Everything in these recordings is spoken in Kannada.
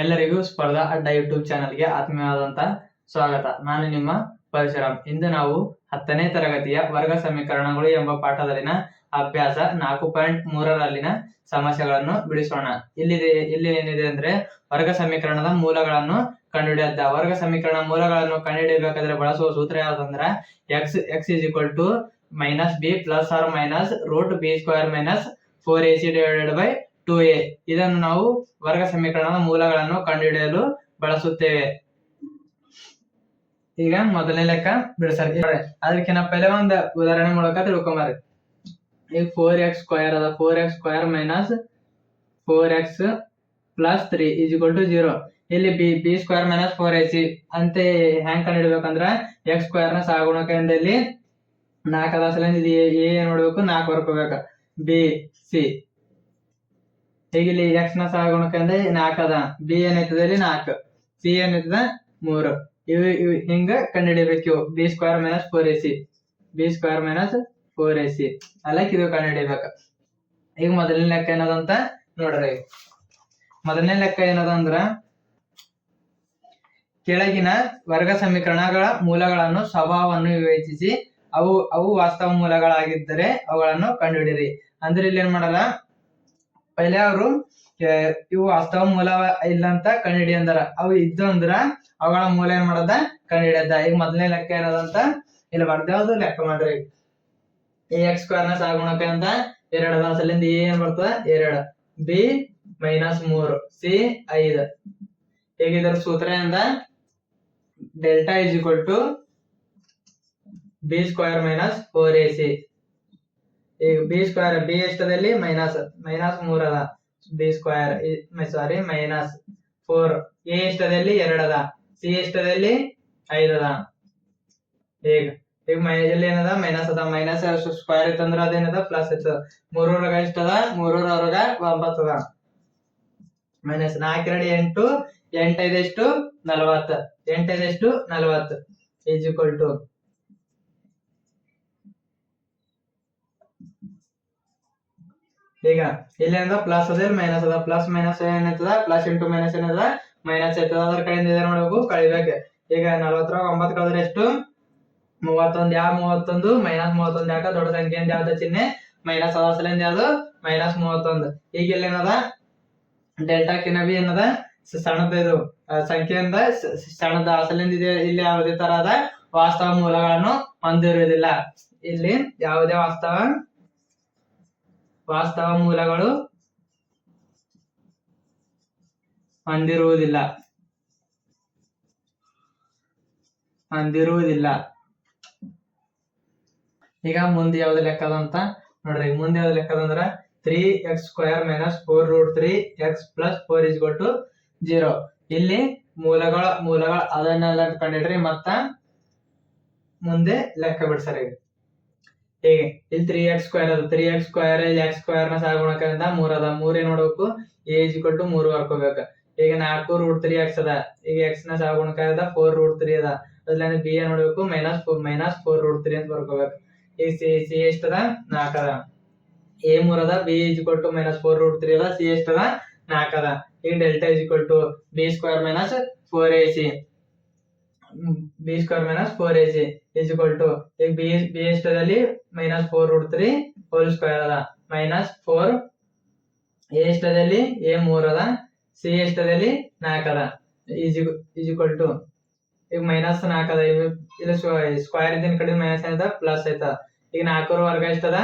ಎಲ್ಲರಿಗೂ ಸ್ಪರ್ಧಾ ಅಡ್ಡ ಯೂಟ್ಯೂಬ್ ಚಾನಲ್ಗೆ ಆತ್ಮೀಯವಾದಂತ ಸ್ವಾಗತ. ನಾನು ನಿಮ್ಮ ಪರಶುರಾಮ್. ಇಂದು ನಾವು ಹತ್ತನೇ ತರಗತಿಯ ವರ್ಗ ಸಮೀಕರಣಗಳು ಎಂಬ ಪಾಠದಲ್ಲಿನ ಅಭ್ಯಾಸ ನಾಲ್ಕು ಪಾಯಿಂಟ್ ಮೂರರಲ್ಲಿನ ಸಮಸ್ಯೆಗಳನ್ನು ಬಿಡಿಸೋಣ. ಇಲ್ಲಿ ಇಲ್ಲಿ ಏನಿದೆ ಅಂದ್ರೆ ವರ್ಗ ಸಮೀಕರಣದ ಮೂಲಗಳನ್ನು ಕಂಡುಹಿಡಿಯದ್ದ. ವರ್ಗ ಸಮೀಕರಣ ಮೂಲಗಳನ್ನು ಕಂಡುಹಿಡಿಯಬೇಕಾದ್ರೆ ಬಳಸುವ ಸೂತ್ರ ಯಾವ್ದಂದ್ರ x x is equal to minus b plus or minus root b square minus four a c divided by two a. ಇದನ್ನು ನಾವು ವರ್ಗ ಸಮೀಕರಣದ ಮೂಲಗಳನ್ನು ಕಂಡುಹಿಡಿಯಲು ಬಳಸುತ್ತೇವೆ. ಈಗ ಮೊದಲನೇ ಲೆಕ್ಕ ಬಿಡಿಸರಿ. ಅದಕ್ಕಿಂತ ಪೆಲೆ ಒಂದು ಉದಾಹರಣೆ ಮೂಲಕ ತಿಳ್ಕೊಂಬರ್ರಿ. ಈಗ ಫೋರ್ ಎಕ್ಸ್ ಸ್ಕ್ವಯರ್ ಅದ. Four x square minus four x plus three is equal to zero ಇಲ್ಲಿ b b square minus four a c ಅಂತ ಹೆಂಗ್ ಕಂಡುಹಿಡ್ಬೇಕಂದ್ರ ಎಕ್ಸ್ ಸ್ಕ್ವೇರ್ನ ಸಹಗುಣಕದಿಂದ ಇಲ್ಲಿ ನಾಲ್ಕು ಅದ ಸಲ ಇದು ಎ ನೋಡ್ಬೇಕು, ನಾಲ್ಕು ಬರ್ಕೋಬೇಕು ಬಿ ಸಿ ಈಗ ಇಲ್ಲಿ ಎಕ್ಸ್ನ ಅಂದ್ರೆ ನಾಲ್ಕು ಅದ. ಬಿ ಏನೈತದ ಇಲ್ಲಿ ನಾಲ್ಕು. ಸಿ ಏನೈತದ ಮೂರು. ಇವು ಇವು ಹಿಂಗ ಕಂಡುಹಿಡಿಬೇಕು. B square minus four a c. B square minus four a c. ಅಲ್ಲಕ್ ಇದು ಕಂಡುಹಿಡಿಬೇಕು. ಈಗ ಮೊದಲನೇ ಲೆಕ್ಕ ಏನದಂತ ನೋಡ್ರಿ. ಮೊದಲನೇ ಲೆಕ್ಕ ಏನದ ಅಂದ್ರ ಕೆಳಗಿನ ವರ್ಗ ಸಮೀಕರಣಗಳ ಮೂಲಗಳನ್ನು ಸ್ವಭಾವವನ್ನು ವಿವೇಚಿಸಿ ಅವು ಅವು ವಾಸ್ತವ ಮೂಲಗಳಾಗಿದ್ದರೆ ಅವುಗಳನ್ನು ಕಂಡುಹಿಡಿಯಿರಿ. ಅಂದ್ರೆ ಇಲ್ಲಿ ಏನ್ ಮಾಡಲ್ಲ? ಪೈಲೆ ಅವರು ಇವು ಅಸ್ತವ ಮೂಲ ಇಲ್ಲ ಅಂತ ಕಂಡು ಅಂದಾರ ಅವು ಇದ್ದು ಅಂದ್ರ ಅವುಗಳ ಮೂಲ ಏನ್ ಮಾಡದ? ಕಂಡುಹಿಡಿಯದ ಈಗ ಮೊದಲನೇ ಲೆಕ್ಕ ಏನದಂತ ಇಲ್ಲಿ ಬರ್ದೇವ್ದು ಲೆಕ್ಕ ಮಾಡ್ರಿ. ಎ ಎಕ್ಸ್ ಸ್ಕ್ವೇರ್ನ ಸಾಗುಣಕ ಅಂತ ಎರಡ್ ಅದ ಎ ಏನ್ ಬರ್ತದ? ಎರಡ್. ಬಿ ಮೈನಸ್ ಮೂರು. ಸಿ ಐದು. ಈಗ ಇದರ ಸೂತ್ರ ಎಂದ? Delta is equal to b square minus four a c ಈಗ ಬಿ ಸ್ಕ್ವೇರ್ ಬಿ ಎಷ್ಟದಲ್ಲಿ? ಮೈನಸ್ ಮೈನಸ್ ಮೂರ್ ಅದ. B square sorry minus four a ಎಷ್ಟದಲ್ಲಿ? ಎರಡ್ ಅದ. ಸಿ ಎಷ್ಟದಲ್ಲಿ? ಐದ್ ಅದ. ಈಗ ಈಗ ಮೈ ಇಲ್ಲಿ ಏನದ? ಮೈನಸ್ ಅದ. ಮೈನಸ್ ಸ್ಕ್ವೇರ್ ಇತ್ತಂದ್ರ ಅದೇನದ? ಪ್ಲಸ್ ಇರ್ತದ ಮೂರೂರಾಗ ಎಷ್ಟದ ಮೂರೂರವರೆಗ ಒಂಬತ್ತು ಅದ. ಮೈನಸ್ ನಾಲ್ಕೆರಡು ಎಂಟು ಎಂಟೈದೆಷ್ಟು ನಲವತ್ತು. ಎಂಟೈದೆಷ್ಟು ನಲವತ್ತು? ಈಸ್ ಈಕ್ವಲ್ ಟು ಈಗ ಇಲ್ಲಿ ಏನದ? ಪ್ಲಸ್ ಅದ ಮೈನಸ್ ಅದ. ಪ್ಲಸ್ ಮೈನಸ್ ಏನಾಯ್ತದ ಪ್ಲಸ್ ಇಂಟು ಮೈನಸ್ ಏನದ? ಮೈನಸ್ ಐತದ ಅದ್ರ ಕಡೆಯಿಂದ ಏನ್ ಮಾಡ್ಬೇಕು ಕಳಿಬೇಕು. ಈಗ ನಲವತ್ತರ ಒಂಬತ್ತು ಕಳೆದ್ರೆ ಎಷ್ಟು? ಮೂವತ್ತೊಂದು. ಯಾವ ಮೂವತ್ತೊಂದು? ಮೈನಸ್ ಮೂವತ್ತೊಂದು. ಯಾಕ? ದೊಡ್ಡ ಸಂಖ್ಯೆಯಿಂದ ಯಾವ್ದ ಚಿಹ್ನೆ? ಮೈನಸ್ ಅದ ಸಲಿಂದ ಯಾವ್ದು? ಮೈನಸ್ ಮೂವತ್ತೊಂದು. ಈಗ ಇಲ್ಲಿ ಏನದ? ಡೆಲ್ಟಾ ಕಿನ ಬಿ ಏನದ? ಸಣ್ಣದ ಇದು ಸಂಖ್ಯೆಯಿಂದ ಸಣ್ಣದ ಅಸಲಿಂದ ಇದೆ? ಇಲ್ಲಿ ಯಾವುದೇ ತರಹದ ವಾಸ್ತವ ಮೂಲಗಳನ್ನು ಹೊಂದಿರುವುದಿಲ್ಲ. ಇಲ್ಲಿ ಯಾವುದೇ ವಾಸ್ತವ ವಾಸ್ತವ ಮೂಲಗಳು ಹೊಂದಿರುವುದಿಲ್ಲ ಹೊಂದಿರುವುದಿಲ್ಲ ಈಗ ಮುಂದೆ ಯಾವ್ದು ಲೆಕ್ಕದ ಅಂತ ನೋಡ್ರಿ. ಮುಂದೆ ಯಾವ್ದು ಲೆಕ್ಕದ ಅಂದ್ರ three x square minus four root three x plus four is to zero ಇಲ್ಲಿ ಮೂಲಗಳ ಮೂಲಗಳ ಅದನ್ನೆಲ್ಲ ಕಂಡಿಡ್ರಿ ಮತ್ತ ಮುಂದೆ ಲೆಕ್ಕ ಬಿಡ್ಸರಿ. ಹೇಗೆ ಇಲ್ಲಿ ತ್ರೀ ಎಕ್ಸ್ ಸ್ಕ್ವೇರ್ ಅದ. ತ್ರೀ ಎಕ್ಸ್ ಸ್ಕ್ವೇರ್ ಎಕ್ಸ್ ಸ್ಕ್ವೇರ್ನ ಸಹಗುಣಕದಿಂದ ಮೂರ್ ಅದ. ಮೂರೇ ಏನ್ ಮಾಡ್ಬೇಕು ಎ ಇಸ್ ಟು ಮೂರು ಹಾಕೋಬೇಕು ಈಗ ನಾಲ್ಕು ರೂಟ್ ತ್ರೀ ಎಕ್ಸ್ ಅದ. ಈಗ ಎಕ್ಸ್ನ ಸಹಗುಣಕ ಅದ. ಫೋರ್ ರೂಟ್ ತ್ರೀ ಅದ. ಅದ್ರಲ್ಲಿ ಬಿ ಏನ್ ನೋಡ್ಬೇಕು. Minus minus four root three ಅಂತ ಬರ್ಕೋಬೇಕು. ಈಗ ಸಿ ಸಿ ಎಷ್ಟದ ನಾಲ್ಕ ಅದ. ಎ ಮೂರ್ ಅದ. B is to minus four root three ಅದ. ಸಿ ಎಷ್ಟದ ನಾಲ್ಕ ಅದ. ಈಗ delta is to b square minus four a c b square minus four a c is to ಈಗ B B ಎಷ್ಟದಲ್ಲಿ minus four root three whole square ಅದ. ಮೈನಸ್ ಫೋರ್ ಎ ಎಷ್ಟದಲ್ಲಿ ಎ ಮೂರ್ ಅದ ಸಿ ಎಷ್ಟದಲ್ಲಿ ನಾಲ್ಕು ಅದ. ಈಸ್ ಈಕ್ವಲ್ ಟು ಈಗ ಮೈನಸ್ ನಾಲ್ಕು ಅದ. ಇದು ಸ್ಕ್ವೇರ್ ಇದ್ದಿನ ಕಡೆ ಮೈನಸ್ ಏನದ ಪ್ಲಸ್ ಐತ. ಈಗ ನಾಲ್ಕೂರ ವರ್ಗ ಎಷ್ಟದ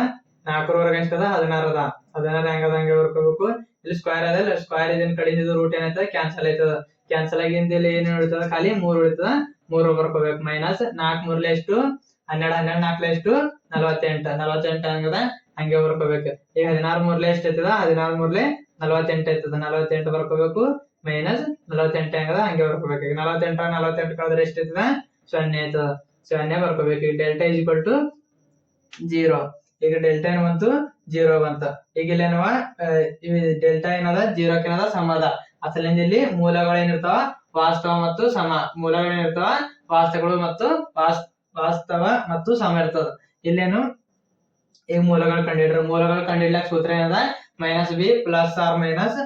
ನಾಲ್ಕೂರ ವರ್ಗ ಎಷ್ಟದ ಹದಿನಾರು ಅದ. ಹದಿನಾರು ಅದ? ಹಂಗೆ ಬರ್ಕೋಬೇಕು ಇಲ್ಲಿ ಸ್ಕ್ವೇರ್ ಅದ. ಸ್ಕ್ವೇರ್ ಇದ್ದಿನ ಕಡೆ ಇದು ರೂಟ್ ಏನಾಯ್ತದ ಕ್ಯಾನ್ಸಲ್ ಆಯ್ತದ ಕ್ಯಾನ್ಸಲ್ ಆಗಿಂದ ಇಲ್ಲಿ ಏನ್ ಉಳಿತದ? ಖಾಲಿ ಮೂರು ಉಳಿತದ. ಮೂರು ಬರ್ಕೋಬೇಕು. ಮೈನಸ್ ನಾಲ್ಕ್ ಮೂರ್ಲೆ ಎಷ್ಟು ಹನ್ನೆರಡು ಹನ್ನೆರಡು ನಾಲ್ಕಲೆ ಎಷ್ಟು ನಲವತ್ತೆಂಟು. ನಲವತ್ತೆಂಟು ಹಂಗದ? ಹಂಗೆ ಬರ್ಕೋಬೇಕು. ಈಗ ಹದಿನಾರು ಮೂರ್ಲೆ ಎಷ್ಟು ಐತದ ಹದಿನಾರು ಮೂರ್ಲೆ ನಲವತ್ತೆಂಟು ಐತದ ನಲವತ್ತೆಂಟು ಬರ್ಕೋಬೇಕು. ಮೈನಸ್ ನಲವತ್ತೆಂಟು ಹಂಗದ? ಹಂಗೆ ಬರ್ಕೋಬೇಕು. ಈಗ ನಲವತ್ತೆಂಟ ನಲವತ್ತೆಂಟು ಕಳೆದ್ರೆ ಎಷ್ಟು ಐತದ ಸೊನ್ನೆ ಐತದ ಸೊನ್ನೆ ಬರ್ಕೋಬೇಕು. ಈಗ delta is equal to zero ಈಗ ಡೆಲ್ಟಾ ಏನ್ ಬಂತು? ಜೀರೋ ಬಂತ. ಈಗ ಇಲ್ಲಿ ಏನವ? ಡೆಲ್ಟಾ ಏನದ? ಜೀರೋಕ್ಕೆ ಏನದ ಸಮದ. ಅಸಲಿಂದ ಇಲ್ಲಿ ಮೂಲಗಳು ಏನಿರ್ತಾವ ವಾಸ್ತವ ಮತ್ತು ಸಮ ಮೂಲಗಳು ಏನಿರ್ತಾವ ವಾಸ್ತವಗಳು ಮತ್ತು ವಾಸ್- ವಾಸ್ತವ ಮತ್ತು ಸಮ ಇರ್ತದ. ಇಲ್ಲೇನು? ಈಗ ಮೂಲಗಳು ಕಂಡಿಡ್ರ. ಮೂಲಗಳು ಕಂಡಿಡ್ಲಕ್ ಸೂತ್ರ ಏನದ? Minus b plus or minus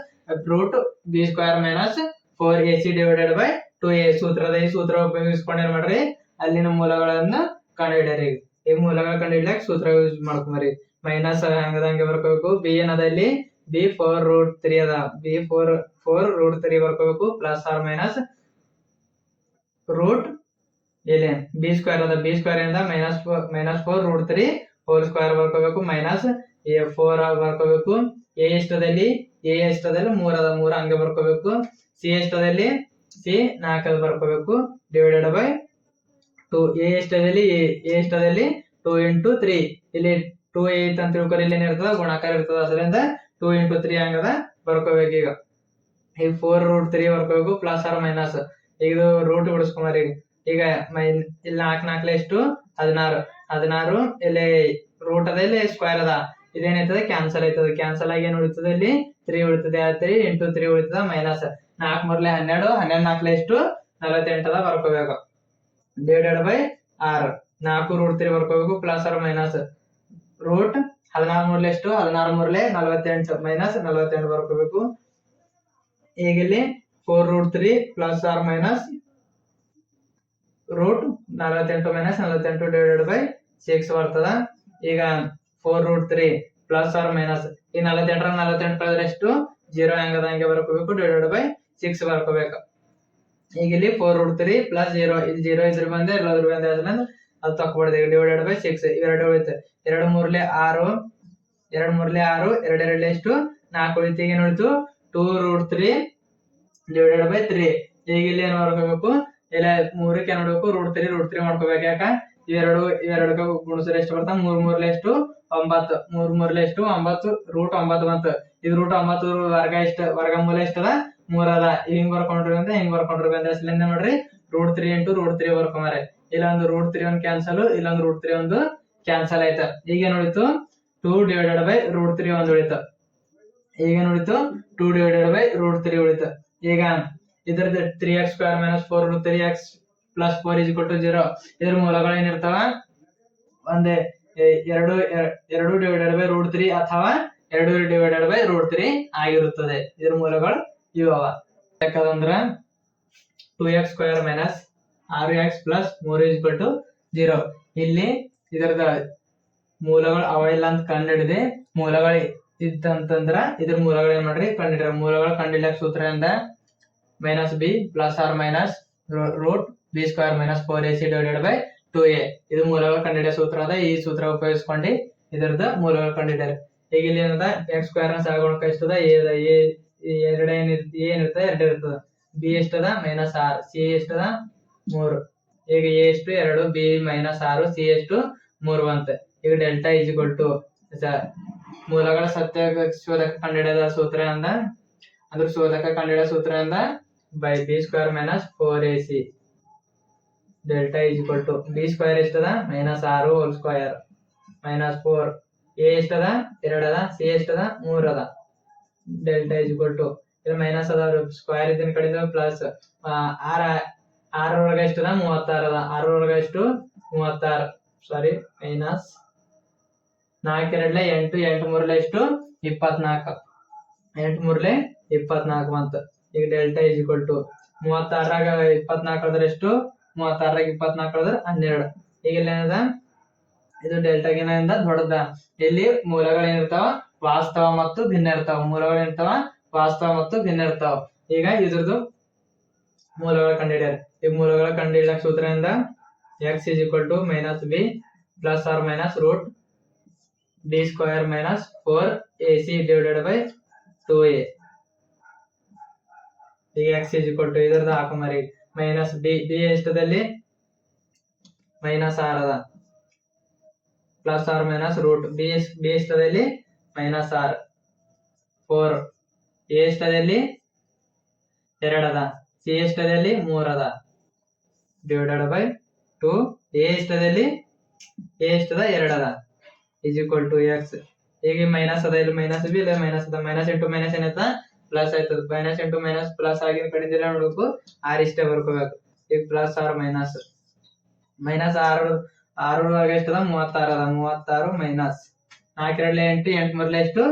root b square minus four a c divided by two a ಸೂತ್ರದ ಈ ಸೂತ್ರ ಉಪಯೋಗಿಸ್ಕೊಂಡು ಏನ್ ಮಾಡ್ರಿ? ಅಲ್ಲಿನ ಮೂಲಗಳನ್ನು ಕಂಡುಹಿಡಿಯರಿ ಈ ಮೂಲಗಳ ಕಂಡುಹಿಡಿಯಕ್ ಸೂತ್ರ ಯೂಸ್ ಮಾಡ್ಕೊಂಬರಿ ಮೈನಸ್ ಹಂಗದ ಹಂಗೆ ಬರ್ಕೋಬೇಕು. ಬಿ ಏನದ ಇಲ್ಲಿ? ಬಿ ಫೋರ್ ರೂಟ್ ತ್ರೀ ಅದ B four four root three ಬರ್ಕೋಬೇಕು plus R minus root ಇಲ್ಲಿ ಬಿ ಸ್ಕ್ವೇರ್ ಅದ ಬಿ ಸ್ಕ್ವೇರ್ ಇಂದ minus minus four root three whole square ಬರ್ಕೋಬೇಕು minus A four ಬರ್ಕೋಬೇಕು. ಎ ಎಷ್ಟದಲ್ಲಿ? ಎ ಎಷ್ಟದಲ್ಲಿ? ಮೂರ್ ಅದ, ಮೂರ್ ಹಂಗೆ ಬರ್ಕೋಬೇಕು. ಸಿ ಎಷ್ಟದಲ್ಲಿ? ಸಿ ನಾಲ್ಕಲ್ಲಿ ಬರ್ಕೋಬೇಕು. ಡಿವೈಡೆಡ್ ಬೈ ಟು ಎ ಎಷ್ಟದಲ್ಲಿ? ಎ ಎಷ್ಟದಲ್ಲಿ? ಟೂ ಇಂಟು ತ್ರೀ ಇಲ್ಲಿ ಟೂ ಏಟ್ ಅಂತ ತಿಳ್ಕೊಂಡು ಇಲ್ಲಿ ಏನಿರ್ತದ ಗುಣಾಕಾರ ಇರ್ತದ. ಅದರಿಂದ ಟೂ ಇಂಟು ತ್ರೀ ಹಂಗದ ಬರ್ಕೋಬೇಕು ಈಗ. ಈಗ ಫೋರ್ ರೂಟ್ ತ್ರೀ ಬರ್ಕೋಬೇಕು ಪ್ಲಸ್ ಆರ್ ಮೈನಸ್ ಇದು ರೂಟ್ ಬಿಡಿಸ್ಕೊಂಬರಿ ಈಗ. ಮೈನ್ ಇಲ್ಲಿ ನಾಲ್ಕು ನಾಲ್ಕಲೆ ಎಷ್ಟು? ಹದಿನಾರು. ಹದಿನಾರು ಇಲ್ಲಿ ರೂಟ್ ಅದ ಇಲ್ಲಿ ಸ್ಕ್ವೇರ್ ಅದ. ಇದೇನೈತದ? ಕ್ಯಾನ್ಸಲ್ ಆಯ್ತದ ಕ್ಯಾನ್ಸಲ್ ಆಗಿ ಏನ್ ಉಳಿತದ ಇಲ್ಲಿ? ತ್ರೀ ಉಳಿತದೆ. ತ್ರೀ ಇಂಟು ತ್ರೀ ಉಳಿತದ ಮೈನಸ್ ನಾಲ್ಕು ಮೂರ್ಲೆ ಹನ್ನೆರಡು ಹನ್ನೆರಡು ನಾಲ್ಕಲೆ ಎಷ್ಟು? ನಲವತ್ತೆಂಟದ ಬರ್ಕೋಬೇಕು. ಡಿವೈಡೆಡ್ ಬೈ ಆರ್. ನಾಲ್ಕು ರೂಟ್ ತ್ರೀ ಬರ್ಕೋಬೇಕು ಪ್ಲಸ್ ಆರ್ ಮೈನಸ್ ರೂಟ್ ಹದಿನಾರು ಮೂರ್ಲೆ ಎಷ್ಟು? ಹದಿನಾರು ಮೂರ್ಲೆ ನಲವತ್ತೆಂಟು ಮೈನಸ್ ನಲವತ್ತೆಂಟು ಬರ್ಕೋಬೇಕು. ಈಗ ಇಲ್ಲಿ four root three plus R minus root ನಲವತ್ತೆಂಟು ಮೈನಸ್ ನಲವತ್ತೆಂಟು ಡಿವೈಡೆಡ್ ಬೈ ಸಿಕ್ಸ್ ಬರ್ತದ. ಈಗ four root three plus R minus ಈ ನಲವತ್ತೆಂಟರ ನಲವತ್ತೆಂಟು ಕಳೆದ್ರೆ ಎಷ್ಟು? ಜೀರೋ ಹೆಂಗದ ಹಂಗೆ ಬರ್ಕೋಬೇಕು ಡಿವೈಡೆಡ್ ಬೈ ಸಿಕ್ಸ್ ಬರ್ಕೋಬೇಕು. ಈಗ ಇಲ್ಲಿ four root three plus zero ಇಲ್ಲಿ ಜೀರೋ ಇದ್ರ ಬಂದೆ ಇಲ್ಲದ್ರ ಬಂದೆ ಅದು ತಕೊಬಾರ್ದು ಡಿವೈಡೆಡ್ ಬೈ ಸಿಕ್ಸ್ ಇವೆರಡು ಉಳಿತು ಎರಡು ಮೂರ್ಲೆ ಆರು, ಎರಡು ಮೂರ್ಲೆ ಆರು, ಎರಡು ಎರಡ್ಲೆ ಎಷ್ಟು? ನಾಲ್ಕು ಉಳಿತು ಏನು ಉಳಿತು? Two root three divided by three ಈಗ ಇಲ್ಲಿ ಏನು ಮಾಡ್ಕೋಬೇಕು? ಇಲ್ಲ ಮೂರಕ್ಕೆ ಏನು ಮಾಡ್ಬೇಕು? ರೂಟ್ ತ್ರೀ ರೂಟ್ ತ್ರೀ ಮಾಡ್ಕೋಬೇಕು. ಯಾಕ? ಇವೆರಡು ಇವೆರಡು ಗುಣಿಸಿದ್ರೆ ಎಷ್ಟು ಬರ್ತಾವ ಮೂರ್ ಮೂರ್ಲೆ ಎಷ್ಟು? ಒಂಬತ್ತು. ಮೂರ್ ಮೂರ್ಲೆ ಎಷ್ಟು? ಒಂಬತ್ತು. ರೂಟ್ ಒಂಬತ್ತು ಬಂತು. ಇದು ರೂಟ್ ಒಂಬತ್ತು ವರ್ಗ ಎಷ್ಟು? ವರ್ಗಮೂಲ ಎಷ್ಟದ? ಮೂರದ ಹಿಂಗ್ ಬರ್ಕೊಂಡ್ರಿ ಅಂತ ಹಿಂಗ್ ಬರ್ಕೊಂಡ್ರಿ ಅಂತ ಅಸಲಿಂದ ನೋಡ್ರಿ. Root three into root three ಬರ್ಕೊಂಬಾರೆ ಇಲ್ಲೊಂದು ರೂಟ್ ತ್ರೀ ಒಂದು ಕ್ಯಾನ್ಸಲ್ ಇಲ್ಲೊಂದು ರೂಟ್ ತ್ರೀ ಒಂದು ಕ್ಯಾನ್ಸಲ್ ಆಯ್ತು. ಈಗ ಏನ್ ಉಳಿತು two divided by root three ಒಂದು ಉಳಿತು. ಈಗ ಏನ್ ಉಳಿತು two divided by root three ಉಳಿತು. ಈಗ ಇದ್ರದ್ದು three x square minus four root three x plus four is to zero ಇದ್ರ ಮೂಲಗಳು ಏನಿರ್ತಾವ? ಒಂದೇ ಎರಡು ಎರಡು ಡಿವೈಡೆಡ್ ಬೈ ರೂಟ್ ತ್ರೀ ಅಥವಾ ಎರಡು ಡಿವೈಡೆಡ್ ಬೈ ರೂಟ್ ತ್ರೀ ಆಗಿರುತ್ತದೆ. ಇದ್ರ ಮೂಲಗಳು ಇವು ಯಾಕಂದ್ರ ಟೂ ಎಕ್ಸ್ ಸ್ಕ್ವೇರ್ ಮೈನಸ್ ಆರು ಎಕ್ಸ್ ಪ್ಲಸ್ ಮೂರು ಇಸ್ ಟು ಜೀರೋ ಇಲ್ಲಿ ಇದರದ ಮೂಲಗಳು ಅವ ಇಲ್ಲ ಅಂತ ಕಂಡಿಡಿದೆ ಮೂಲಗಳು ಇತ್ತಂತಂದ್ರ ಇದ್ರ ಮೂಲಗಳು ಏನ್ ಮಾಡ್ರಿ ಕಂಡಿಡ್ರ. ಮೂಲಗಳು ಕಂಡಿಡ್ಲಕ್ ಸೂತ್ರ ಅಂದ minus b plus or minus root b square minus four a c divided by two a ಇದು ಮೂಲಗಳು ಕಂಡಿಡಿಯ ಸೂತ್ರ ಅದ. ಈ ಸೂತ್ರ ಉಪಯೋಗಿಸ್ಕೊಂಡು ಇದರದ ಮೂಲಗಳು ಕಂಡಿಡ್ಯಾರ. ಈಗ ಇಲ್ಲಿ ಏನದ ಎಕ್ಸ್ ಸ್ಕ್ವೇರ್ನ ಸಹಗುಣಕ ಎಷ್ಟದ? ಎ ಅದ ಏನ್ ಎರಡು ಏನ್ ಇರ್ತದೆ ಎರಡು ಇರ್ತದ. ಬಿ ಎಷ್ಟದ? ಮೈನಸ್ ಆರ್ ಸಿ ಎಷ್ಟದ? ಮೂರು. ಈಗ ಎ ಎಷ್ಟು? ಎರಡು. ಬಿ ಮೈನಸ್ ಆರು ಸಿ ಎಷ್ಟು? ಮೂರು ಅಂತ. ಈಗ ಡೆಲ್ಟಾ ಈಕ್ವಲ್ ಟು ಮೂಲಗಳ ಸತ್ಯ ಶೋಧಕ ಕಂಡಿಡಿಯದ ಸೂತ್ರ ಅಂದ? ಅದ್ರ ಶೋಧಕ ಕಂಡಿಡಿಯೋ ಸೂತ್ರ ಅಂದ? By b square minus four a c delta equal to b square ಎಷ್ಟದ? Minus ಆರು whole square minus four a ಎಷ್ಟದ? ಎರಡದ? ಸಿ ಎಷ್ಟದ? ಮೂರ್ ಅದ ಡೆಲ್ಟಾ ಇಸ್ ಇಕ್ವಲ್ ಟು ಇದು ಮೈನಸ್ ಅದ ಸ್ಕ್ವೇರ್ ಇದನ್ ಕಡಿದ ಪ್ಲಸ್ ಆರ ಎಷ್ಟು ಅದ ಮೂವತ್ತಾರ ಅದ ಆರೊಳಗ ಎಷ್ಟು ಮೂವತ್ತಾರು. ಸಾರಿ ಮೈನಸ್ ನಾಲ್ಕು ಎರಡ್ಲೆ ಎಂಟು ಎಂಟು ಮೂರ್ಲೆ ಎಷ್ಟು ಇಪ್ಪತ್ನಾಲ್ಕು. ಎಂಟು ಮೂರ್ಲೆ ಇಪ್ಪತ್ನಾಲ್ಕು ಮಂತ್ ಈಗ ಡೆಲ್ಟಾ ಇಸ್ ಇಕ್ವಲ್ ಟು ಮೂವತ್ತಾರಾಗ ಇಪ್ಪತ್ನಾಲ್ಕು ಅದ್ರ ಎಷ್ಟು? ಮೂವತ್ತಾರಾಗ ಇಪ್ಪತ್ನಾಲ್ಕು ಅದ್ರ ಹನ್ನೆರಡು. ಈಗ ಇಲ್ಲಿ ಇದು ಡೆಲ್ಟಾಗಿನಿಂದ ದೊಡ್ಡದ. ಇಲ್ಲಿ ಮೂಲಗಳು ಏನಿರ್ತಾವ? ವಾಸ್ತವ ಮತ್ತು ಭಿನ್ನ ಇರ್ತಾವ ಮೂಲಗಳು ಇರ್ತಾವ, ವಾಸ್ತವ ಮತ್ತು ಭಿನ್ನ ಇರ್ತಾವ ಈಗ ಇದ್ರದ್ದು ಮೂಲಗಳ ಕಂಡಿಡ್ಯಾರ ಈ ಮೂಲಗಳ ಕಂಡಿಡ್ಲಕ್ ಸೂತ್ರದಿಂದ x is equal to minus b plus or minus root b square minus four a c divided by two a ಈಗ ಎಕ್ಸ್ ಇಸ್ ಈಕ್ವಲ್ ಟು ಇದ್ರದ್ದು ಹಾಕೊಂಬರಿ ಮೈನಸ್ ಬಿ ಬಿ ಎಷ್ಟದಲ್ಲಿ? ಮೈನಸ್ ಆರ್ ಅದ. Plus or minus root b b ಎಷ್ಟದಲ್ಲಿ? Minus R four A ಎಷ್ಟದಲ್ಲಿ? ಎರಡದ ಸಿ ಎಷ್ಟದಲ್ಲಿ? ಮೂರದ ಡಿವೈಡೆಡ್ ಬೈ ಟು ಎ ಎಷ್ಟದಲ್ಲಿ? ಎ ಎಷ್ಟದ? ಎರಡದ ಇಸ್ ಈಕ್ವಲ್ ಟು ಎಕ್ಸ್ ಈಗ ಮೈನಸ್ ಅದ? ಇಲ್ಲಿ ಮೈನಸ್ ಬಿ, ಇಲ್ಲ ಮೈನಸ್ ಅದ. ಮೈನಸ್ ಇಂಟು ಮೈನಸ್ ಏನೈತ ಪ್ಲಸ್ ಆಯ್ತದ. ಮೈನಸ್ ಇಂಟು ಮೈನಸ್ ಪ್ಲಸ್ ಆಗಿನ ಕಡೆಯಿಂದ ನೋಡ್ಬೇಕು. ಆರ್ ಇಷ್ಟೇ ಬರ್ಕೋಬೇಕು. ಈಗ ಪ್ಲಸ್ ಆರ್ ಮೈನಸ್ ಮೈನಸ್ ಆರು ಆರು ಎಷ್ಟದ? ಮೂವತ್ತಾರು ಅದ. ಮೂವತ್ತಾರು ಮೈನಸ್ ನಾಲ್ಕೆರಡ್ಲೆ ಎಂಟು ಎಂಟು ಮೂರ್ಲೆ ಎಷ್ಟು?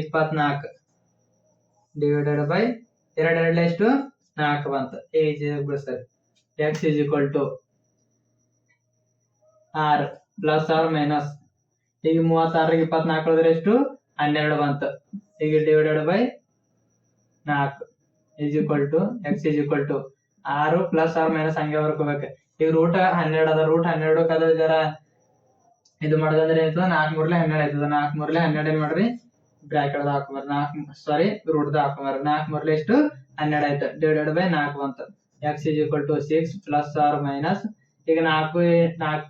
ಇಪ್ಪತ್ನಾಲ್ಕು. ಡಿವೈಡೆಡ್ ಬೈ ಎರಡೆರಡ್ಲೆ ಎಷ್ಟು? ನಾಲ್ಕು ಬಂತು. Age sir. X is equal to R. Plus R minus ಈಗ ಮೂವತ್ತಾರಿಗೆ ಇಪ್ಪತ್ನಾಲ್ಕು ಹೋದ್ರೆ ಎಷ್ಟು? ಹನ್ನೆರಡು ಬಂತು. ಈಗ ಡಿವೈಡೆಡ್ ಬೈ ನಾಲ್ಕು. Is equal to x is equal to ಆರು ಪ್ಲಸ್ ಆರ್ ಮೈನಸ್ ಹಂಗೆ ಬರ್ಕೋಬೇಕು. ಈಗ ರೂಟ್ ಹನ್ನೆರಡು ಅದ. ರೂಟ್ ಹನ್ನೆರಡು ಅದ ಜರ ಇದು ಮಾಡೋದಂದ್ರೆ ಏನಾಯ್ತದ? ನಾಲ್ಕು ಮೂರ್ಲೆ ಹನ್ನೆರಡು ಆಯ್ತದ. ನಾಲ್ಕು ಮೂರ್ಲೆ ಹನ್ನೆರಡು ಏನ್ ಮಾಡ್ರಿ? ಬ್ರಾಕೆಟ್ ಹಾಕೊಂಬರ್ ನಾಲ್ಕು ಸಾರಿ ರೂಟ್ ದ ಹಾಕೊಂಬರ್ ನಾಲ್ಕು ಮೂರ್ಲೆ ಎಷ್ಟು ಹನ್ನೆರಡು ಆಯ್ತು. ಡಿವೈಡೆಡ್ ಬೈ ನಾಲ್ಕು ಅಂತ. X is equal to six plus or minus ಈಗ ನಾಲ್ಕು ನಾಲ್ಕು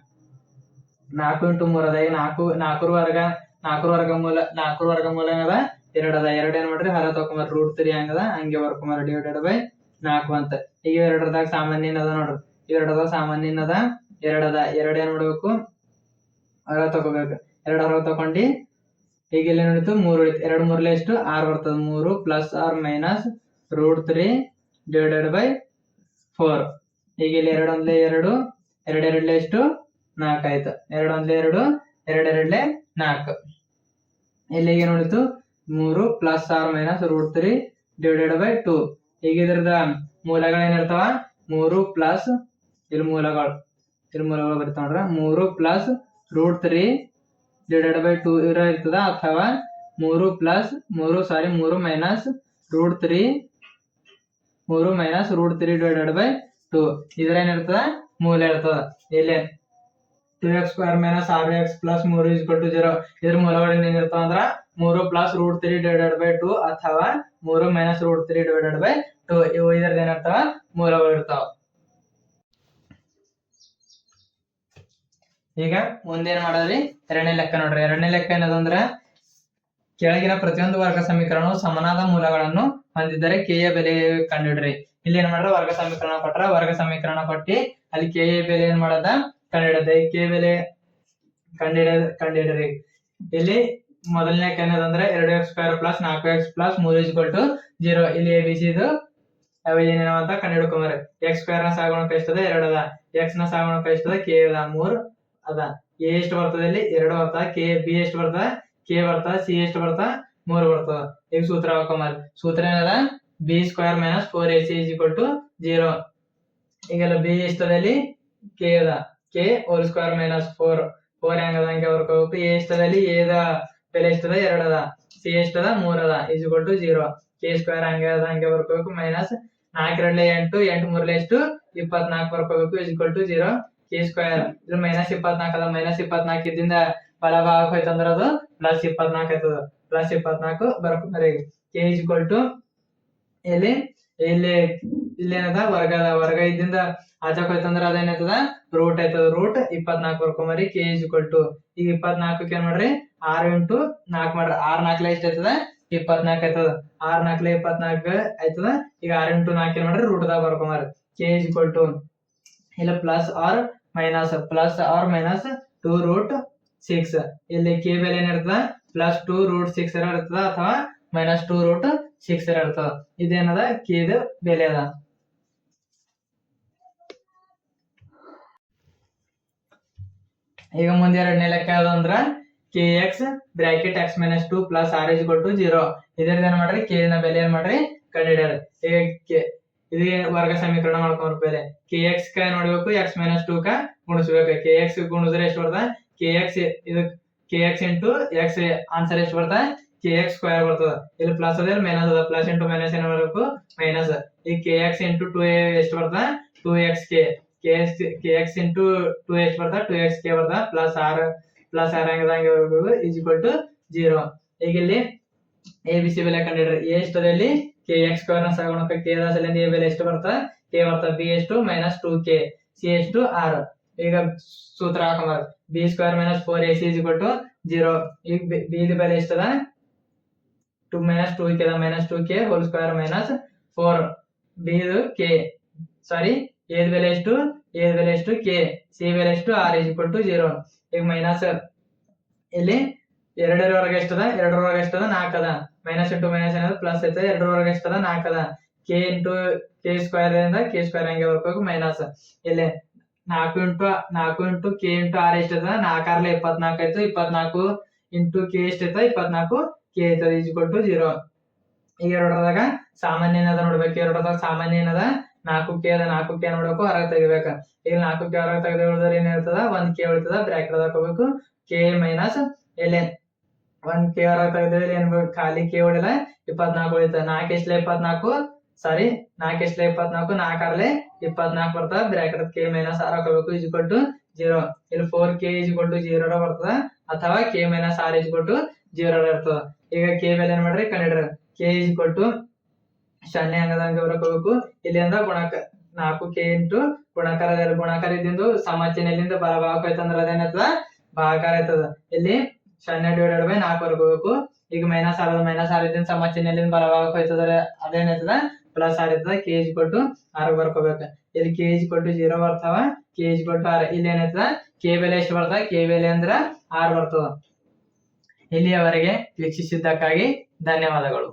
ನಾಲ್ಕು ಇಂಟು ಮೂರ್ ಅದ. ಈಗ ನಾಲ್ಕು, ನಾಲ್ಕರ ವರ್ಗ ನಾಲ್ಕರ ವರ್ಗ ಮೂಲ, ನಾಲ್ಕರ ವರ್ಗ ಮೂಲ ಏನದ ಎರಡು ಅದ. ಎರಡು ಏನ್ ಮಾಡ್ರಿ? ಹರ ತಕೊಂಬರ್ ರೂಟ್ ತ್ರೀ ಹಂಗದ ಹಂಗೆ ಬರ್ಕೊಂಬರ್ ಡಿವೈಡೆಡ್ ಬೈ ನಾಲ್ಕು ಅಂತ. ಈಗ ಎರಡರದಾಗ ಸಾಮಾನ್ಯ ಏನದ ನೋಡ್ರಿ? ಎರಡದ ಸಾಮಾನ್ಯ ಏನದ ಅದ? ಎರಡು ಅದ. ಎರಡ್ ಏನ್ ಮಾಡ್ಬೇಕು? ಹೊರ ತಗೋಬೇಕು ಎರಡ್ ಹೊರ ತಗೊಂಡು, ಈಗ ಇಲ್ಲಿ ನೋಡಿತು? ಮೂರು ಎರಡು ಮೂರ್ಲೆ ಎಷ್ಟು? ಆರ್ ಬರ್ತದ. ಮೂರು plus or minus root three divided by four ಈಗ ಇಲ್ಲಿ ಎರಡು ಒಂದ್ಲೆ ಎರಡು ಎರಡು ಎರಡ್ಲೆ ಎಷ್ಟು? ನಾಲ್ಕು ಆಯ್ತು. ಎರಡು ಒಂದ್ಲೆ ಎರಡು ಎರಡು ಎರಡ್ಲೆ ನಾಲ್ಕು. ಇಲ್ಲಿಗೆ ನೋಡಿತು? ಮೂರು plus or minus root three divided by two ಈಗ ಇದ್ರದ ಮೂಲಗಳು ಏನಿರ್ತಾವ ಮೂರು ಪ್ಲಸ್ ಇಲ್ಲಿ ಮೂಲಗಳು. ಇಲ್ಲಿ ಮೂಲಗಳು ಬರ್ತಾವ ಮೂರು plus root three divided by two ಇರೋ ಇರ್ತದ? ಅಥವಾ ಮೂರು ಪ್ಲಸ್ ಮೂರು ಸಾರಿ ಮೂರು ಮೈನಸ್ ರೂಟ್ ತ್ರೀ ಮೂರು minus root three divided by two ಇದ್ರ ಏನಿರ್ತದ ಮೂಲ ಇರ್ತದ. ಇಲ್ಲಿ ಟೂ ಎಕ್ಸ್ ಸ್ಕ್ವೇರ್ ಮೈನಸ್ ಆರ್ ಎಕ್ಸ್ ಪ್ಲಸ್ ಮೂರು ಇಸ್ ಟು ಜೀರೋ ಇದ್ರ ಮೂಲಗಳು ಏನಿರ್ತಾವ ಅಂದ್ರ, ಮೂರು plus root three divided by two ಅಥವಾ ಮೂರು minus root three divided by two ಇವು ಇದ್ರದ್ದು ಏನಿರ್ತಾವ ಮೂಲಗಳು ಇರ್ತಾವ. ಈಗ ಮುಂದೇನ್ ಮಾಡೋದ್ರಿ? ಎರಡನೇ ಲೆಕ್ಕ ನೋಡ್ರಿ. ಎರಡನೇ ಲೆಕ್ಕ ಏನದಂದ್ರ, ಕೆಳಗಿನ ಪ್ರತಿಯೊಂದು ವರ್ಗ ಸಮೀಕರಣವು ಸಮನಾದ ಮೂಲಗಳನ್ನು ಹೊಂದಿದ್ದರೆ ಕೆ ಯ ಬೆಲೆ ಕಂಡುಹಿಡ್ರಿ. ಇಲ್ಲಿ ಏನ್ ಮಾಡ್ರ, ವರ್ಗ ಸಮೀಕರಣ ಕೊಟ್ರ, ವರ್ಗ ಸಮೀಕರಣ ಕೊಟ್ಟಿ ಅಲ್ಲಿ ಕೆ ಯ ಬೆಲೆ ಏನ್ ಮಾಡದ? ಕಂಡಿಡದ ಕೆ ಬೆಲೆ ಕಂಡಿಡ ಕಂಡುಹಿಡ್ರಿ. ಇಲ್ಲಿ ಮೊದಲನೇ ಏನದಂದ್ರೆ, ಎರಡು ಎಕ್ಸ್ ಸ್ಕ್ವೇರ್ ಪ್ಲಸ್ ನಾಲ್ಕು ಎಕ್ಸ್ ಪ್ಲಸ್ ಮೂರು ಟು ಜೀರೋ. ಇಲ್ಲಿ ಎ, ಬಿ, ಸಿ ಇದು ಅವ ಏನೇನವ ಅಂತ ಕಂಡುಹಿಡ್ಕೊಂಬರ್ರಿ. ಎಕ್ಸ್ ಸ್ಕ್ವೇರ್ನ ಸಾಗುಣಕ ಎಷ್ಟದ ಎರಡದ. ಎಕ್ಸ್ನ ಸಾಗುಣಕ ಎಷ್ಟದ ಕೆ ಅದ ಮೂರ್. ಅದ. ಎ ಎಷ್ಟು ಬರ್ತದೆ ಇಲ್ಲಿ? ಎರಡು ಬರ್ತದ. ಕೆ ಬಿ ಎಷ್ಟು ಬರ್ತದ? ಕೆ ಬರ್ತದ. ಸಿ ಎಷ್ಟು ಬರ್ತದ? ಮೂರು ಬರ್ತದ. ಈಗ ಸೂತ್ರ ಹಾಕೊಂಬರ್ರಿ ಸೂತ್ರ ಏನದ? B square minus four a c equal to zero ಈಗೆಲ್ಲ ಬಿ ಎಷ್ಟದ ಇಲ್ಲಿ? ಕೆ ಅದ. K whole square minus four four ಹೆಂಗದ ಹಂಗೆ ಬರ್ಕೋಬೇಕು ಎ ಎಷ್ಟದಲ್ಲಿ ಎದ ಬೆಲೆ ಎಷ್ಟದ ಎರಡ್ ಅದ. ಸಿ ಎಷ್ಟದ ಮೂರ್ ಅದ. Equal to zero k square ಹಂಗೆ ಅದ, ಹಂಗೆ ಬರ್ಕೋಬೇಕು ಮೈನಸ್ ನಾಲ್ಕರಲ್ಲೇ ಎಂಟು. ಎಂಟು ಮೂರಲ್ಲಿ ಎಷ್ಟು? ಇಪ್ಪತ್ನಾಲ್ಕು ಬರ್ಕೋಬೇಕು equal to zero k square ಇದು ಮೈನಸ್ ಇಪ್ಪತ್ನಾಲ್ಕು ಅದ. ಮೈನಸ್ ಇಪ್ಪತ್ನಾಲ್ಕು ಇದ್ದಿಂದ ಬಲಭಾಗಕ್ಕೆ ಹೋಯ್ತು ಅಂದ್ರೆ ಅದು ಪ್ಲಸ್ ಇಪ್ಪತ್ನಾಲ್ಕು ಆಯ್ತದ. ಪ್ಲಸ್ ಇಪ್ಪತ್ನಾಲ್ಕು ಬರ್ಕೊಂಡ್ರಿ ಕೆ ಇಸ್ ಈಕ್ವಲ್ ಟು ಇಲ್ಲಿ ಇಲ್ಲಿ ಇಲ್ಲಿ ಏನದ ವರ್ಗ ವರ್ಗ ಇದ್ದಿಂದ ಆಚಕ್ ಹೋಯ್ತಂದ್ರ ಅದೇನಾಯ್ತದ ರೂಟ್ ಆಯ್ತದ. ರೂಟ್ ಇಪ್ಪತ್ನಾಲ್ಕು ಬರ್ಕೊಂಬರಿ ಕೆ ಇಸ್ ಈಕ್ವಲ್ ಟು ಈಗ ಇಪ್ಪತ್ನಾಲ್ಕಕ್ಕೆ ಏನ್ ಮಾಡ್ರಿ? ಆರ್ ಇಂಟು ನಾಲ್ಕು ಮಾಡ್ರಿ. ಆರ್ ನಾಲ್ಕಲೆ ಎಷ್ಟ್ ಆಯ್ತದ? ಇಪ್ಪತ್ನಾಲ್ಕು ಆಯ್ತದ. ಆರ್ ನಾಲ್ಕಲೆ ಇಪ್ಪತ್ನಾಲ್ಕು ಆಯ್ತದ. ಈಗ ಆರ್ ಇಂಟು ನಾಲ್ಕು ಏನ್ ಮಾಡ್ರಿ? ರೂಟ್ ದಾಗ ಬರ್ಕೊಂಬಾರಿ ಕೆ ಇಸ್ ಈಕ್ವಲ್ ಟು ಇಲ್ಲ plus or minus plus or minus two root six ಇಲ್ಲಿ ಕೆ ಬೆಲೆ ಏನಿರ್ತದ ಪ್ಲಸ್ ಟೂ ರೂಟ್ ಸಿಕ್ಸ್ ಇರ್ತದ ಅಥವಾ ಮೈನಸ್ ಟೂ ರೂಟ್ ಸಿಕ್ಸ್ ಇರ್ತದ? ಇದೇನದ? ಕೆ ಇದು ಬೆಲೆ ಅದ. ಈಗ ಮುಂದೆ ಎರಡನೇ ಲೆಕ್ಕ ಯಾವ್ದು ಅಂದ್ರ k x bracket x minus two plus R is to zero ಇದರಿಂದ ಏನ್ ಮಾಡ್ರಿ? ಕೆ ನ ಬೆಲೆ ಏನ್ ಮಾಡ್ರಿ? ಕಂಡುಹಿಡ್ಯಾರ ಈಗ ಇದು ವರ್ಗ ಸಮೀಕರಣ ಮಾಡ್ಕೊಂಡ್ ಬೇರೆ ಕೆ ಎಕ್ಸ್ ಕ ನೋಡ್ಬೇಕು ಎಕ್ಸ್ ಮೈನಸ್ ಟೂ ಕ ಗುಣಿಸ್ಬೇಕು. ಕೆ ಎಕ್ಸ್ ಗುಣಿಸಿದ್ರೆ ಎಷ್ಟು ಬರ್ತದೆ? ಕೆ ಎಕ್ಸ್ ಇದು k x into x answer ಎಷ್ಟು ಬರ್ತದ? ಕೆ ಎಕ್ಸ್ ಸ್ಕ್ವೇರ್ ಬರ್ತದ. ಇಲ್ಲಿ ಪ್ಲಸ್ ಅದ ಮೈನಸ್ ಅದ. ಪ್ಲಸ್ ಇಂಟು ಮೈನಸ್ ಏನ್ ಬರಬೇಕು ಮೈನಸ್ ಈ ಕೆ ಎಕ್ಸ್ ಇಂಟು ಟೂ ಎಷ್ಟು ಬರ್ತದ? Two x k k x k x into two ಎಷ್ಟು ಬರ್ತದ? ಟೂ ಎಕ್ಸ್ ಕೆ ಬರ್ತದ. ಪ್ಲಸ್ ಆರ್ ಪ್ಲಸ್ ಆರ್ ಹಂಗದಂಗೆ ಇರ್ಬೇಕು. ಈಸ್ ಈಕ್ವಲ್ ಟು ಜೀರೋ ಈಗ ಇಲ್ಲಿ ಎ ಬಿ ಸಿ ಬೆಲೆ ಕಂಡಿಡ್ರಿ. ಎಷ್ಟದಲ್ಲಿ ಕೆ ಎಕ್ಸ್ ಸ್ಕ್ವೇರ್ನ ಸಗುಣಕ ಕೆ ದ ಎ ಬೆಲೆ ಎಷ್ಟು ಬರ್ತದ? ಕೆ ಬರ್ತದೆ ಬಿ ಎಷ್ಟು ಮೈನಸ್ ಟೂ ಕೆ ಸಿ ಎಷ್ಟು ಆರ್ ಈಗ ಸೂತ್ರ ಹಾಕೊಂಬಾರ b square minus four a c is equal to zero ಈಗ ಬಿ ಬೆಲೆ ಎಷ್ಟದ? Two minus two k minus two k whole square minus four b k sorry ಎದ್ ಬೆಲೆ ಎಷ್ಟು? ಎದ್ ಬೆಲೆ ಎಷ್ಟು? ಕೆ ಸಿ ಬೆಲೆ ಎಷ್ಟು? ಆರ್ ಇಸ್ ಕೊಟ್ಟು ಜೀರೋ ಈಗ ಮೈನಸ್ ಇಲ್ಲಿ ಎರಡರವರೆಗೆ ಎಷ್ಟದ? ಎರಡರವರೆಗೆ ಎಷ್ಟದ? ನಾಲ್ಕು ಅದ ಮೈನಸ್ ಇಂಟು ಮೈನಸ್ ಏನದ ಪ್ಲಸ್ ಐತೆ ಎರಡರವರೆಗೆ ಎಷ್ಟದ? ನಾಲ್ಕದ. ಕೆ ಇಂಟು ಕೆ ಸ್ಕ್ವೇರ್ ಇಂದ ಕೆ ಸ್ಕ್ವೇರ್ ಹಂಗೆ ಬರ್ಬೇಕು ಮೈನಸ್ ಇಲ್ಲಿ ನಾಲ್ಕು ಇಂಟು ನಾಲ್ಕು ಇಂಟು ಕೆ ಇಂಟು ಆರ್ ಎಷ್ಟದ ನಾಲ್ಕು ಆರ್ಲೆ ಇಪ್ಪತ್ನಾಲ್ಕು ಆಯ್ತು. ಇಪ್ಪತ್ನಾಲ್ಕು ಇಂಟು ಕೆ ಎಷ್ಟೈತ ಇಪ್ಪತ್ನಾಲ್ಕು ಕೆ ಐತದ ಈಜ್ ಕೊಟ್ಟು ಜೀರೋ ಈಗ ಎರಡರದಾಗ ಸಾಮಾನ್ಯ ಏನದ ನೋಡ್ಬೇಕು? ಎರಡರದಾಗ ಸಾಮಾನ್ಯ ಏನದ? ನಾಲ್ಕು ಕೆ ಅದ. ನಾಲ್ಕು ಕೆ ನೋಡ್ಬೇಕು. ಹೊರಗೆ ತೆಗಿಬೇಕ. ಈಗ ನಾಲ್ಕು ಕೆ ಹೊರಗೆ ತೆಗೆದ್ರೆ ಏನಿರ್ತದ? ಒಂದ್ ಕೆ ಉಳಿತದ. ಬ್ರಾಕೆಟ್ ಹಾಕೋಬೇಕು. ಕೆ ಮೈನಸ್ ಎಲ್ ಒಂದ್ ಕೆ ಹೊರಗೆ ತೆಗೆದ್ರೆ ಏನ್? ಖಾಲಿ ಕೆ ಉಳಿಲ್ಲ ಇಪ್ಪತ್ನಾಲ್ಕು ಉಳಿತದ ನಾಲ್ಕು ಎಷ್ಟಲೆ ಇಪ್ಪತ್ನಾಲ್ಕು? ಸಾರಿ ನಾಲ್ಕು ಎಷ್ಟಲೆ ಇಪ್ಪತ್ನಾಲ್ಕು? ನಾಲ್ಕಾರ್ಲೆ ಇಪ್ಪತ್ನಾಲ್ಕು ಬರ್ತದ. ಬ್ರಾಕೆಟ್ ಕೆ ಮೈನಸ್ ಆರ್ ಹಾಕೋಬೇಕು. ಇಜ್ ಟು ಜೀರೋ ಇಲ್ಲಿ four k is to zero ಬರ್ತದ. ಅಥವಾ ಕೆ ಮೈನಸ್ ಆರ್ ಇಜ್ ಟು ಜೀರೋ ಇರ್ತದ. ಈಗ ಕೆ ಮೇಲೆ ಏನ್ ಮಾಡ್ರಿ? ಕಂಡಿಡ್ರಿ ಕೆ ಇಜ್ ಟು ಸೊನ್ನೆ ಅಂಗದಂಗ ಇಲ್ಲಿ ಅಂದ್ರ ಗುಣಕ ನಾಲ್ಕು ಕೆ ಇಂಟು ಗುಣಕಾರ ಗುಣಕಾರ ಇದ್ದಿಂದು ಸಮಚಿಹ್ನೆಲಿಂದ ಬಲಭಾಗ ಹೋಯ್ತಂದ್ರ ಅದೇನಾಯ್ತದ ಭಾಗಾಕಾರ ಆಯ್ತದ. ಇಲ್ಲಿ ಶೂನ್ಯ ಡಿವೈಡೆಡ್ ಬೈ ನಾಲ್ಕು ಬರ್ಕೋಬೇಕು ಈಗ ಮೈನಸ್ ಆರದ ಮೈನಸ್ ಆರ್ ಇದ್ದಿಂದ ಇಲ್ಲಿಂದ ಬಲಭಾಗ ಹೋಯ್ತದ್ರೆ ಅದೇನೈತದ ಪ್ಲಸ್ ಆರ್ ಇರ್ತದ ಕೆ ಜಿ ಕೊಟ್ಟು ಆರ್ ಬರ್ಕೋಬೇಕು. ಇಲ್ಲಿ ಕೆ ಜಿ ಕೊಟ್ಟು ಜೀರೋ ಬರ್ತಾವ ಕೆ ಜಿ ಕೊಟ್ಟು ಆರ್. ಇಲ್ಲಿ ಏನೈತದ? ಕೆ ಬೆಲೆ ಎಷ್ಟು ಬರ್ತದ? ಕೆ ಬೆಲೆ ಅಂದ್ರ ಆರ್ ಬರ್ತದ. ಇಲ್ಲಿಯವರೆಗೆ ವೀಕ್ಷಿಸಿದ್ದಕ್ಕಾಗಿ ಧನ್ಯವಾದಗಳು.